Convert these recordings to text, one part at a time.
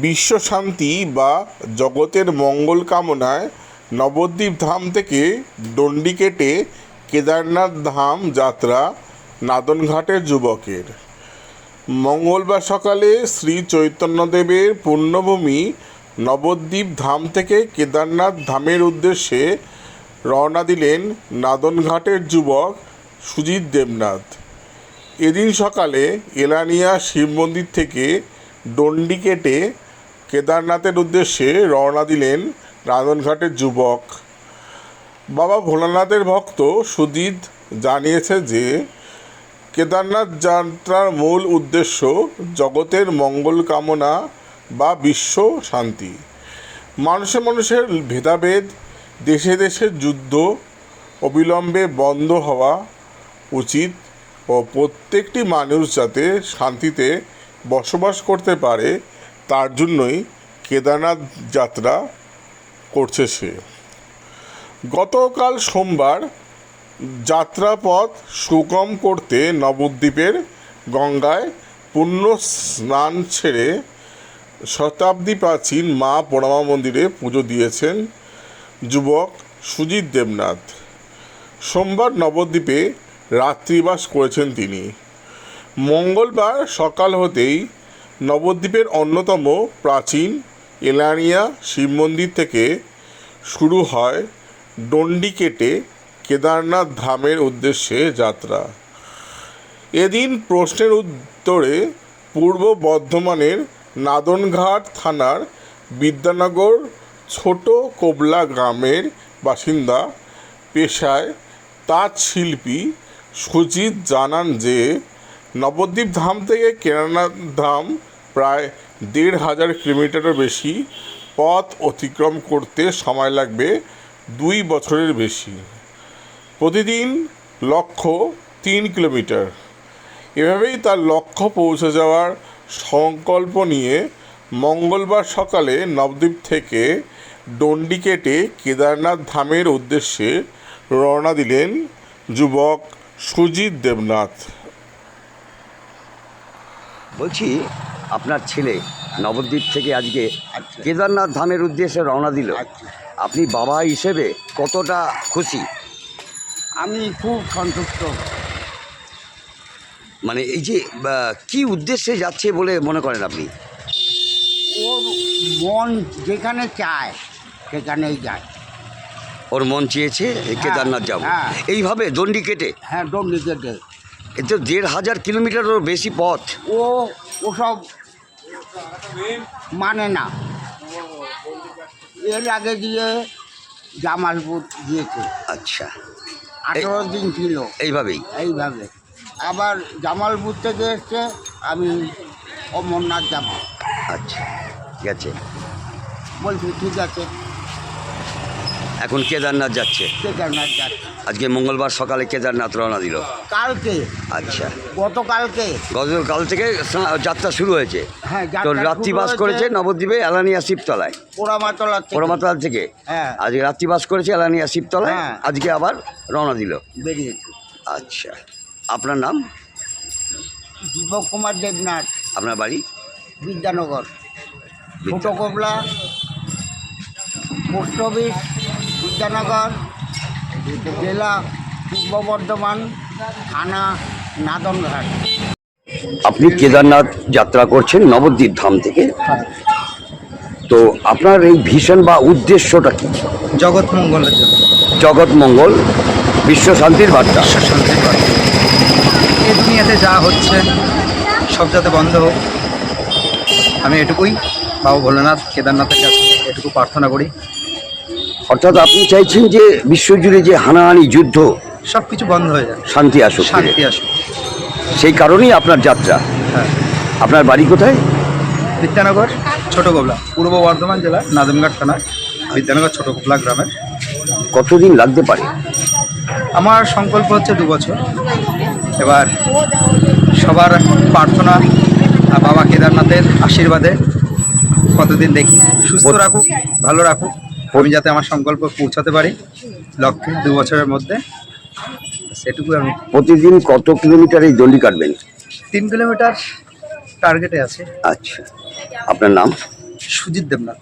বিশ্বশান্তি বা জগতের মঙ্গল কামনায় নবদ্বীপ ধাম থেকে ডন্ডি কেটে কেদারনাথ ধাম যাত্রা নাদনঘাটের যুবকের। মঙ্গলবার সকালে শ্রী চৈতন্যদেবের পূর্ণভূমি নবদ্বীপ ধাম থেকে কেদারনাথ ধামের উদ্দেশ্যে রওনা দিলেন নাদনঘাটের যুবক সুজিত দেবনাথ। এদিন সকালে এলানিয়া শিব মন্দির থেকে ডন্ডি কেটে কেদারনাথের উদ্দেশ্যে রওনা দিলেন রাধনঘাটের যুবক। বাবা ভোলানাথের ভক্ত সুজিত জানিয়েছে যে, কেদারনাথ যাত্রার মূল উদ্দেশ্য জগতের মঙ্গল কামনা বা বিশ্ব শান্তি। মানুষে মানুষের ভেদাভেদ, দেশে দেশে যুদ্ধ, অবিলম্বে বন্ধ হওয়া উচিত ও প্রত্যেকটি মানুষ যাতে শান্তিতে বসবাস করতে পারে তার জন্যই কেদারনাথ যাত্রা করছে সে। গতকাল সোমবার যাত্রাপথ সুগম করতে নবদ্বীপের গঙ্গায় পুণ্য স্নান ছেড়ে শতাব্দী প্রাচীন মা পোড়ামা মন্দিরে পুজো দিয়েছেন যুবক সুজিত দেবনাথ। সোমবার নবদ্বীপে রাত্রিবাস করেছেন তিনি। মঙ্গলবার সকাল হতেই নবদ্বীপের অন্যতম প্রাচীন এলানিয়া শিব মন্দির থেকে শুরু হয় ডন্ডি কেটে কেদারনাথ ধামের উদ্দেশ্যে যাত্রা। এদিন প্রশ্নের উত্তরে পূর্ব বর্ধমানের নাদনঘাট থানার বিদ্যানগর ছোট কোবলা গ্রামের বাসিন্দা পেশায় তাঁত শিল্পী সুজিত জানান যে, নবদ্বীপ ধাম থেকে কেদারনাথ ধাম প্রায় দেড় হাজার কিলোমিটারের বেশি পথ অতিক্রম করতে সময় লাগবে দুই বছরের বেশি। প্রতিদিন লক্ষ্য তিন কিলোমিটার। এভাবেই তার লক্ষ্য পৌঁছে যাওয়ার সংকল্প নিয়ে মঙ্গলবার সকালে নবদ্বীপ থেকে ডন্ডি কেটে কেদারনাথ ধামের উদ্দেশ্যে রওনা দিলেন যুবক সুজিত দেবনাথ। বলছি আপনার ছেলে নবদ্বীপ থেকে আজকে কেদারনাথ ধামের উদ্দেশ্যে রওনা দিল। আপনি বাবা হিসেবে কতটা খুশি? আমি খুব সন্তুষ্ট। মানে এই যে কি উদ্দেশ্যে যাচ্ছে বলে মনে করেন আপনি? ও মন যেখানে চায় সেখানেই যায়। ওর মন চেয়েছে এই কেদারনাথ যাব। হ্যাঁ। এইভাবে দণ্ডি কেটে? হ্যাঁ দণ্ডি কেটে। এ তো দেড় হাজার কিলোমিটারেরও বেশি পথ। ও ওসব মানে না। এর আগে দিয়ে জামালপুর দিয়েছে আচ্ছা। আঠেরো দিন ছিল। এইভাবেই? এইভাবে। আবার জামালপুর থেকে এসছে আমি অমরনাথ যাব। আচ্ছা গেছে বলছি ঠিক আছে। এখন কেদারনাথ যাচ্ছে। কেদারনাথ যাচ্ছে। আজকে মঙ্গলবার সকালে কেদারনাথ রওনা দিল। কালকে? আচ্ছা। গতকালকে? গতকাল থেকে যাত্রা শুরু হয়েছে। হ্যাঁ তো যাত্রা রাত্রিবাস করেছে নবদ্বীপে এলানিয়া শিবতলায়। পোড়ামাতলা পোড়ামাতলা থেকে। হ্যাঁ। আজকে রাত্রিবাস করেছে এলানিয়া শিবতলায়। হ্যাঁ। আজকে আবার রওনা দিল। বেরিয়েছে। আচ্ছা। আপনার নাম? দীপক কুমার দেবনাথ। আপনার বাড়ি? বিদ্যানগর। ছোটো কবলা পোস্ট অফিস বিদ্যানগর জেলা পূর্ব বর্ধমান থানা নাদনঘাট। আপনি কেদারনাথ যাত্রা করছেন নবদ্বীপ ধাম থেকে? তো আপনার এই ভিশন বা উদ্দেশ্যটা কি? জগৎ মঙ্গলের জন্য। জগৎ মঙ্গল বিশ্ব শান্তির বার্তা। শান্তির বার্তা। এই দুনিয়াতে যা হচ্ছে সব যাতে বন্ধ হোক আমি এটুকুই। বাবু ভোলেনাথ কেদারনাথের কাছে এটুকু প্রার্থনা করি। অর্থাৎ আপনি চাইছেন যে বিশ্বজুড়ে যে হানাহানি যুদ্ধ সব কিছু বন্ধ হয়ে যায় শান্তি আসুক। শান্তি আসুক। সেই কারণেই আপনার যাত্রা। হ্যাঁ। আপনার বাড়ি কোথায়? বিদ্যানগর ছোট গোবলা পূর্ব বর্ধমান জেলা নাদমঘাট থানা বিদ্যানগর ছোট গোবলা গ্রামের। কতদিন লাগতে পারে? আমার সংকল্প হচ্ছে দু বছর। এবার সবার প্রার্থনা বাবা কেদারনাথের আশীর্বাদে কতদিন দেখি। সুস্থ রাখুক ভালো রাখুক। আমি যাতে আমার সংকল্প পৌঁছাতে পারি লক্ষ্যে দু বছরের মধ্যে সেটুকু আমি প্রতিদিন কত কিলোমিটার এই দণ্ডি কাটবেন? তিন কিলোমিটার টার্গেটে আছে। আচ্ছা। আপনার নাম? সুজিত দেবনাথ।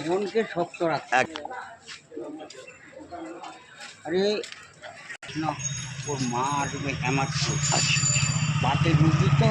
মনকে শক্ত রাখ এক আরে না ওর মা আসবে হেমাচ্ছে বাতে রুগী তো?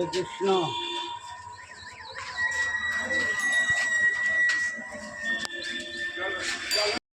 হরে কৃষ্ণ